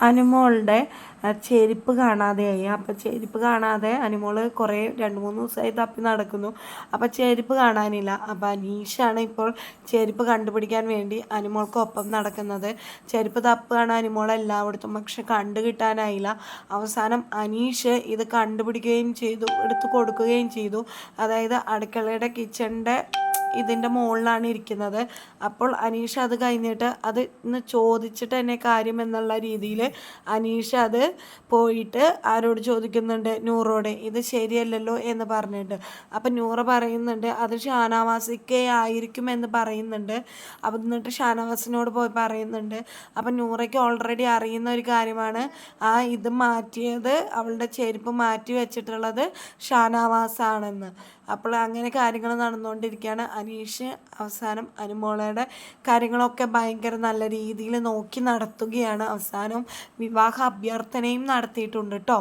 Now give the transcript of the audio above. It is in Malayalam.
അനുമോളുടെ ചെരുപ്പ് കാണാതെയായി അപ്പോൾ ചെരുപ്പ് കാണാതെ അനുമോൾ കുറേ രണ്ട് മൂന്ന് ദിവസമായി തപ്പി നടക്കുന്നു. അപ്പോൾ ചെരുപ്പ് കാണാനില്ല. അപ്പോൾ അനീഷാണ് ഇപ്പോൾ ചെരുപ്പ് കണ്ടുപിടിക്കാൻ വേണ്ടി അനുമോൾക്കൊപ്പം നടക്കുന്നത്. ചെരുപ്പ് തപ്പുകയാണ് അനുമോൾ എല്ലായിടത്തും പക്ഷെ കണ്ടു കിട്ടാനായില്ല. അവസാനം അനീഷ് ഇത് കണ്ടുപിടിക്കുകയും ചെയ്തു എടുത്തു കൊടുക്കുകയും ചെയ്തു. അതായത് അടുക്കളയുടെ കിച്ചണിന്റെ ഇതിന്റെ മുകളിലാണ് ഇരിക്കുന്നത്. അപ്പോൾ അനീഷ അത് കഴിഞ്ഞിട്ട് അത് ഇന്ന് ചോദിച്ചിട്ട് എന്നെ കാര്യം എന്നുള്ള രീതിയിൽ അനീഷ അത് പോയിട്ട് ആരോട് ചോദിക്കുന്നുണ്ട്? നൂറോടെ. ഇത് ശരിയല്ലല്ലോ എന്ന് പറഞ്ഞിട്ട്. അപ്പം നൂറ പറയുന്നുണ്ട് അത് ഷാനവാസിക്കേ ആയിരിക്കും എന്ന് പറയുന്നുണ്ട്. അപ്പം എന്നിട്ട് ഷാനവാസിനോട് പോയി പറയുന്നുണ്ട്. അപ്പം നൂറയ്ക്ക് ഓൾറെഡി അറിയുന്ന ഒരു കാര്യമാണ് ആ ഇത് മാറ്റിയത് അവളുടെ ചെരുപ്പ് മാറ്റി വെച്ചിട്ടുള്ളത് ഷാനവാസാണെന്ന്. അപ്പോൾ അങ്ങനെ കാര്യങ്ങൾ നടന്നുകൊണ്ടിരിക്കുകയാണ്. അനീഷ് അവസാനം അനുമോളയുടെ കാര്യങ്ങളൊക്കെ ഭയങ്കര നല്ല രീതിയിൽ നോക്കി നടത്തുകയാണ്. അവസാനം വിവാഹ അഭ്യർത്ഥനയും നടത്തിയിട്ടുണ്ട് കേട്ടോ